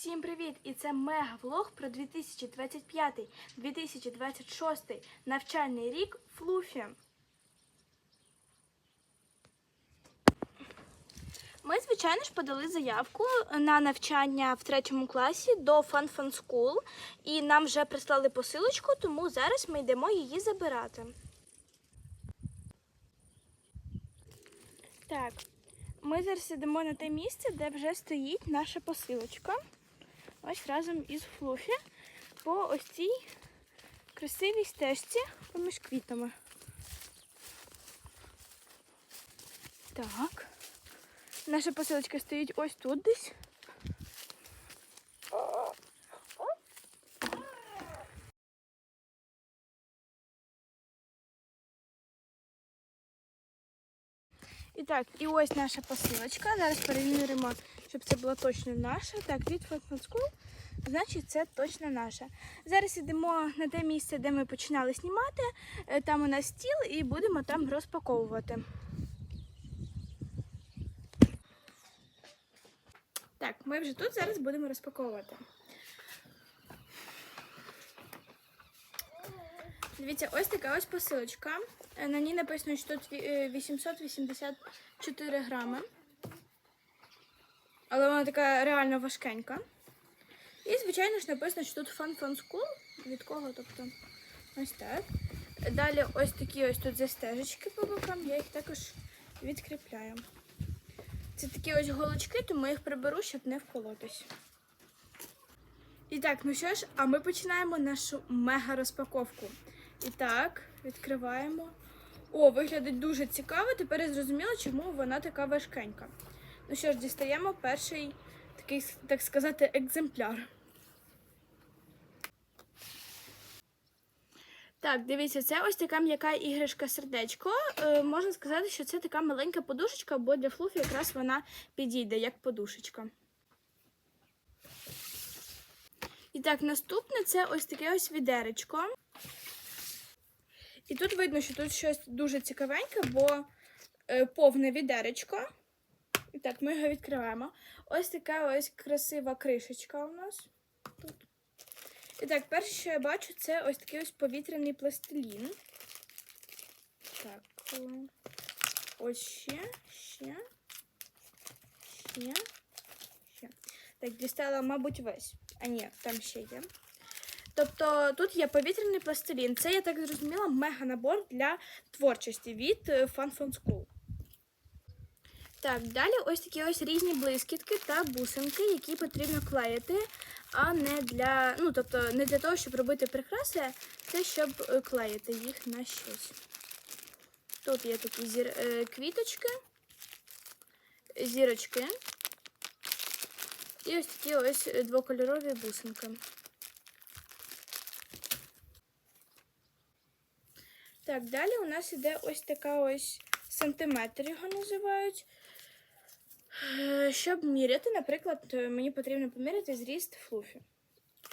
Всім привіт! І це мега-влог про 2025-2026 навчальний рік Флуфі. Ми, звичайно ж, подали заявку на навчання в третьому класі до Fun Fun School. І нам вже прислали посилочку, тому зараз ми йдемо її забирати. Так, ми зараз йдемо на те місце, де вже стоїть наша посилочка. Ось разом із Флуфі по ось цій красивій стежці поміж квітами. Так. Наша посилочка стоїть ось тут десь. І так, і ось наша посилочка. Зараз перевіримо, щоб це була точно наша. Так, від Fun School, значить, це точно наша. Зараз йдемо на те місце, де ми починали знімати. Е, Там у нас стіл і будемо там розпаковувати. Так, ми вже тут зараз будемо розпаковувати. Дивіться, ось така ось посилочка. Е, На ній написано, що тут е, 884 грами. Але вона така реально важкенька. І, звичайно ж, написано, що тут Fun Fun School. Від кого, тобто, ось так. Далі ось такі ось тут застежечки по бокам, я їх також відкріпляю. Це такі ось голочки, тому я їх приберу, щоб не вколотись. І так, ну що ж, а ми починаємо нашу мега розпаковку. І так, відкриваємо. О, виглядить дуже цікаво. Тепер я зрозуміла, чому вона така важкенька. Ну що ж, дістаємо перший такий, так сказати, екземпляр. Так, дивіться, це ось така м'яка іграшка сердечко. Е, можна сказати, що це така маленька подушечка, бо для флуфі якраз вона підійде як подушечка. І так, наступне це ось таке ось відеречко. І тут видно, що тут щось дуже цікавеньке, бо е, повне відеречко. І так, ми його відкриваємо. Ось така ось красива кришечка у нас тут. І так, перше, що я бачу, це ось такий ось повітряний пластилін. Так. Ось ще, ще, ще, ще. Так, дістала, мабуть, весь. А ні, там ще є. Тобто тут є повітряний пластилін. Це, я так зрозуміла, мега-набор для творчості від е, Fun Fun School. Так, далі ось такі ось різні блискітки та бусинки, які потрібно клеїти, а не для, ну, тобто не для того, щоб робити прикраси, це щоб е, клеїти їх на щось. Тут є такі зір, е, квіточки, зірочки. І ось такі ось двокольорові бусинки. Так, далі у нас іде ось така ось сантиметр, його називають. Е, Щоб міряти, наприклад, е, мені потрібно поміряти зріст флуфі.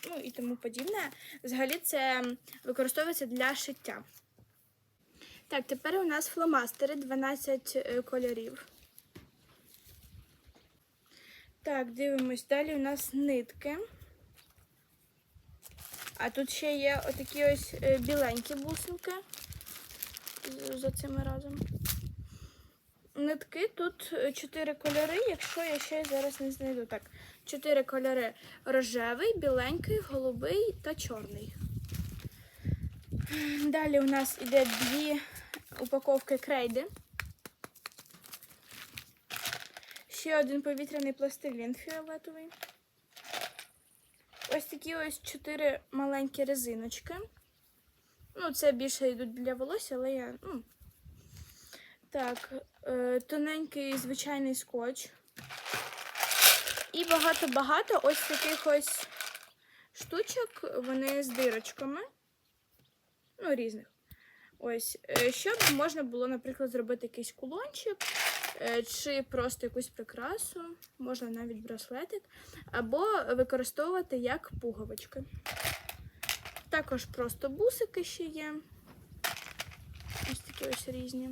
Ну і тому подібне. Взагалі це використовується для шиття. Так, тепер у нас фломастери 12 е, кольорів. Так, дивимось. Далі у нас нитки. А тут ще є отакі ось біленькі бусинки за цими разом. Нитки тут е, чотири кольори, якщо я ще зараз не знайду. Так, чотири кольори: рожевий, біленький, голубий та чорний. Далі у нас іде дві упаковки крейди. Ще один повітряний пластилін фіолетовий. Ось такі ось чотири маленькі резиночки. Ну, це більше йдуть для волосся, але я. Ну. Так, е, тоненький звичайний скотч. І багато-багато ось таких ось штучок, вони з дирочками. Ну, різних. Ось, е, щоб можна було, наприклад, зробити якийсь кулончик, е, чи просто якусь прикрасу, можна навіть браслетик, або використовувати як пуговички. Також просто бусики ще є. Ось такі ось різні.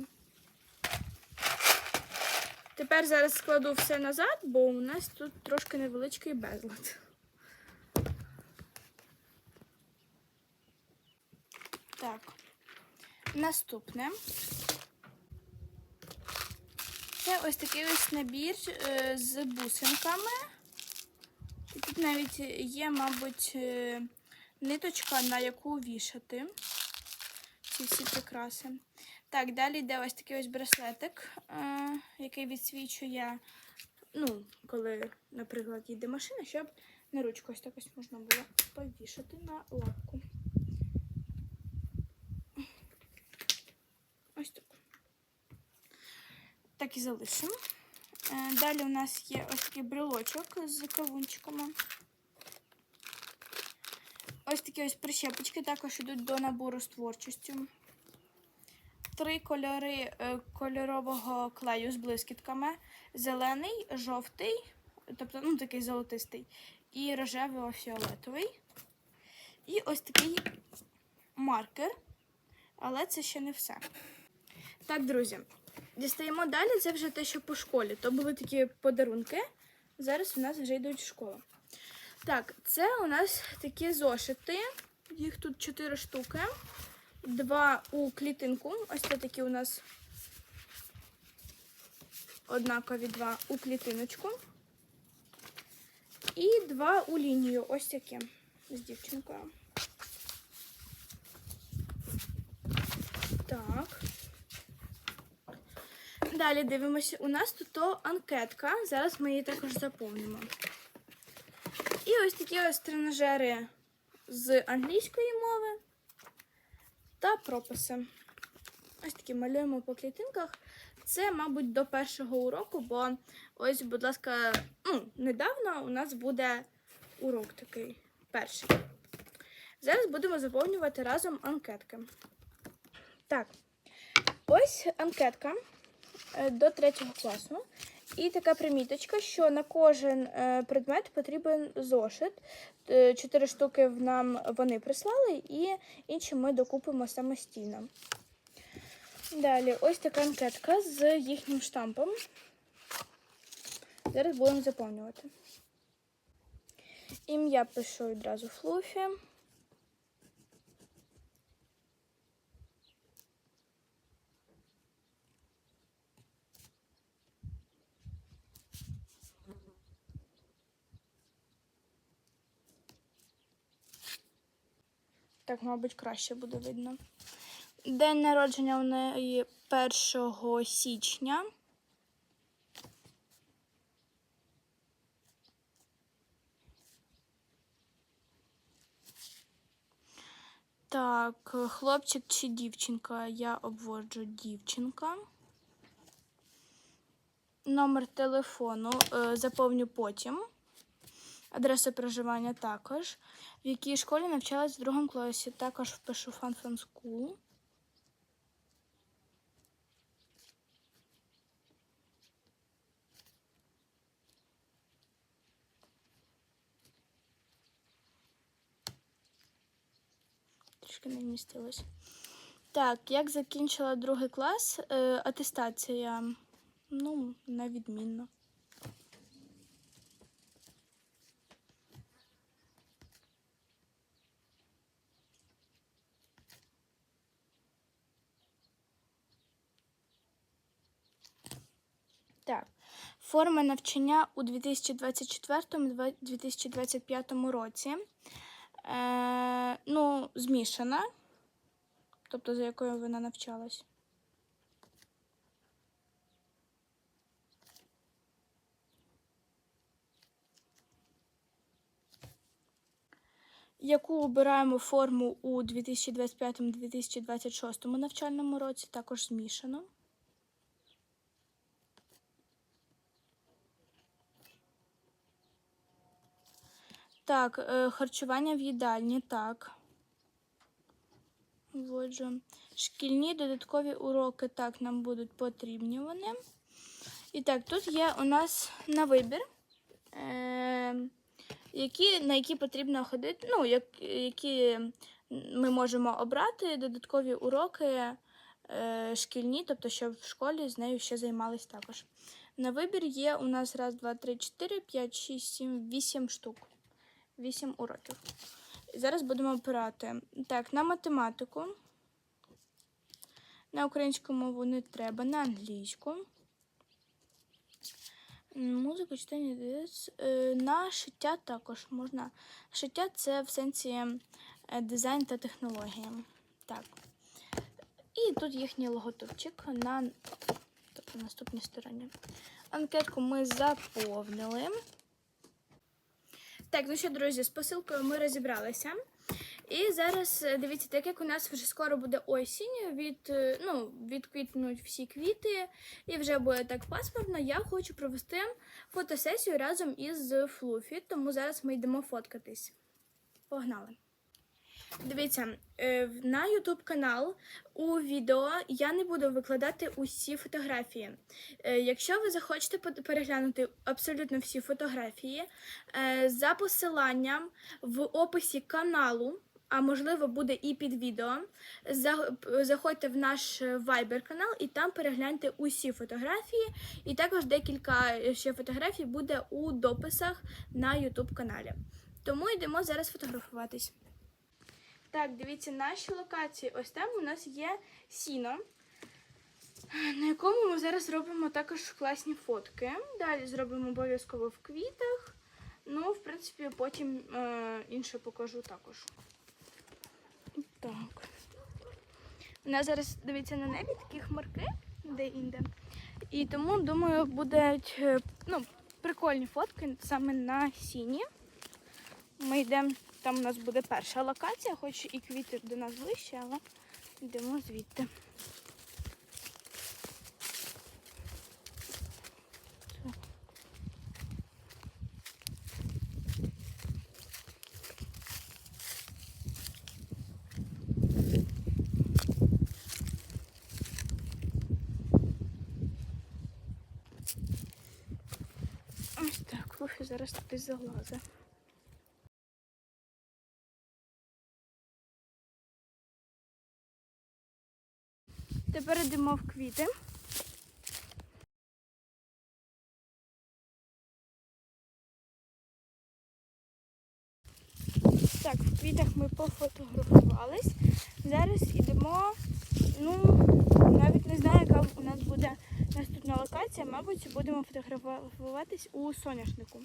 Тепер зараз складу все назад, бо у нас тут трошки невеличкий безлад. Так, наступне. Це ось такий ось набір е, з бусинками. І тут навіть є, мабуть, е, ниточка, на яку вішати ці всі прикраси. Так, далі йде ось такий ось браслетик, е, який відсвічує, ну, коли, наприклад, їде машина, щоб на ручку ось так ось можна було повішати на лапку. Ось так. Так і залишимо. Е, Далі у нас є ось такий брелочок з кавунчиками. Ось такі ось прищепочки також йдуть до набору з творчістю. Три кольори е, кольорового клею з блискітками: зелений, жовтий, тобто ну, такий золотистий, і рожево-фіолетовий. І ось такий маркер, але це ще не все. Так, друзі, дістаємо далі. Це вже те, що по школі. То були такі подарунки. Зараз у нас вже йдуть в школу. Так, це у нас такі зошити. Їх тут 4 штуки. Два у клітинку. Ось це такі у нас однакові два у клітиночку. І два у лінію. Ось такі з дівчинкою. Так. Далі дивимося. У нас тут анкетка. Зараз ми її також заповнимо. І ось такі ось тренажери з англійської мови та прописи. Ось такі малюємо по клітинках. Це, мабуть, до першого уроку, бо ось, будь ласка, ну, недавно у нас буде урок такий перший. Зараз будемо заповнювати разом анкетки. Так, ось анкетка до третього класу. І така приміточка, що на кожен е, предмет потрібен зошит. Е, Чотири штуки нам вони прислали, і інші ми докупимо самостійно. Далі, ось така анкетка з їхнім штампом. Зараз будемо заповнювати. Ім'я пишу одразу Флуфі. Так, мабуть, краще буде видно. День народження у неї 1 січня. Так, хлопчик чи дівчинка? Я обводжу дівчинка. Номер телефону е, заповню потім. Адреса проживання також. В якій школі навчалась в другому класі. Також впишу фан-фан School. Трішки не вмістилось. Так, як закінчила другий клас, е, атестація. Ну, на відмінно. Так, форма навчання у 2024-2025 році. Е, ну, змішана, тобто за якою вона навчалась. Яку обираємо форму у 2025-2026 навчальному році, також змішано. Так, е, харчування в їдальні, так. Вводжу. Шкільні додаткові уроки, так, нам будуть потрібні вони. І так, тут є у нас на вибір, е, які, на які потрібно ходити, ну, як, які ми можемо обрати додаткові уроки е, шкільні, тобто, щоб в школі з нею ще займались також. На вибір є у нас раз, два, три, чотири, п'ять, шість, сім, вісім штук. 8 уроків. Зараз будемо обирати. Так, на математику. На українську мову не треба, на англійську. М, Музика, читання. Е, на шиття також можна. Шиття це в сенсі е, дизайн та технологія. Так. І тут їхній логотипчик на тобто, наступній стороні. Анкетку ми заповнили. Так, ну що, друзі, з посилкою ми розібралися. І зараз е, дивіться, так як у нас вже скоро буде осінь, від, е, ну, відквітнуть всі квіти, і вже буде так пасмурно, я хочу провести фотосесію разом із Флуфі, тому зараз ми йдемо фоткатись. Погнали! Дивіться, е, на YouTube канал у відео я не буду викладати усі фотографії. Е, Якщо ви захочете переглянути абсолютно всі фотографії, е, за посиланням в описі каналу, а можливо буде і під відео, заходьте в наш Viber канал і там перегляньте усі фотографії. І також декілька ще фотографій буде у дописах на YouTube каналі. Тому йдемо зараз фотографуватись. Так, дивіться, наші локації. Ось там у нас є сіно, на якому ми зараз робимо також класні фотки. Далі зробимо обов'язково в квітах. Ну, в принципі, потім е, інше покажу також. Так. У нас зараз дивіться на небі такі хмарки де-інде. І тому, думаю, будуть е, ну, прикольні фотки саме на сіні. Ми йдемо, там у нас буде перша локація, хоч і квіти до нас ближче, але йдемо звідти. Ось так, Луфі зараз туди залазить. Тепер йдемо в квіти. Так, в квітах ми пофотографувались. Зараз йдемо, ну, навіть не знаю, яка у нас буде наступна локація. Мабуть, будемо фотографуватись у соняшнику.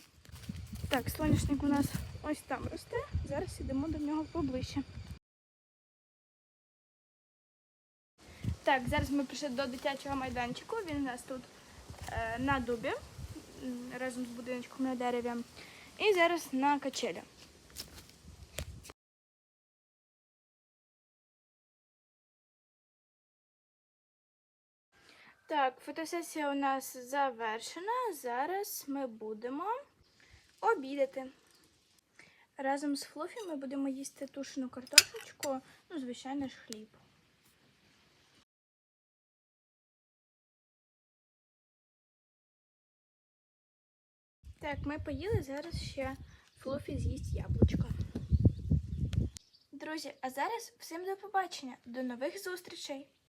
Так, соняшник у нас ось там росте. Зараз йдемо до нього поближче. Так, зараз ми прийшли до дитячого майданчику. Він у нас тут е, на дубі разом з будиночком на дереві. І зараз на качелі. Так, фотосесія у нас завершена. Зараз ми будемо обідати. Разом з Флофі ми будемо їсти тушену картошечку, ну, звичайно ж, хліб. Так, ми поїли, зараз ще Флофі з'їсть яблучко. Друзі, а зараз всім до побачення. До нових зустрічей!